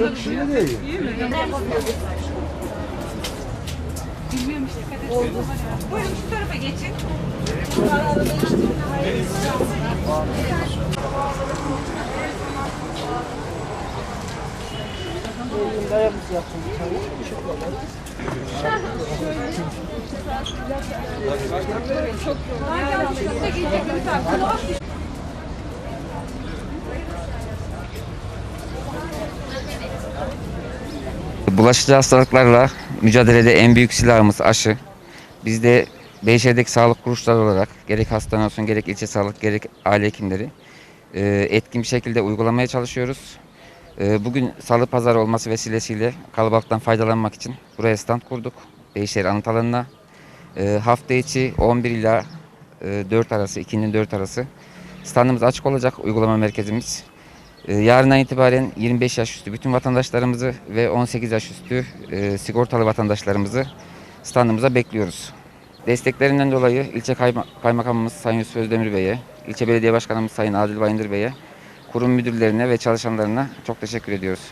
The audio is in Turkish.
Yok şimdi değil. Buyurun şu tarafa geçin. Bulaşıcı hastalıklarla mücadelede en büyük silahımız aşı. Biz de Beyşehir'deki sağlık kuruluşları olarak gerek hastane olsun gerek ilçe sağlık gerek aile hekimleri e, etkin bir şekilde uygulamaya çalışıyoruz. E, Bugün salı pazarı olması vesilesiyle kalabalıktan faydalanmak için buraya stand kurduk. Beyşehir anıt alanına. E, Hafta içi 11 ila e, 4 arası, 2'nin 4 arası standımız açık olacak uygulama merkezimiz. Ee, Yarından itibaren 25 yaş üstü bütün vatandaşlarımızı ve 18 yaş üstü e, sigortalı vatandaşlarımızı standımıza bekliyoruz. Desteklerinden dolayı ilçe kayma- kaymakamımız Sayın Yusuf Özdemir Bey'e, ilçe belediye başkanımız Sayın Adil Bayındır Bey'e, kurum müdürlerine ve çalışanlarına çok teşekkür ediyoruz.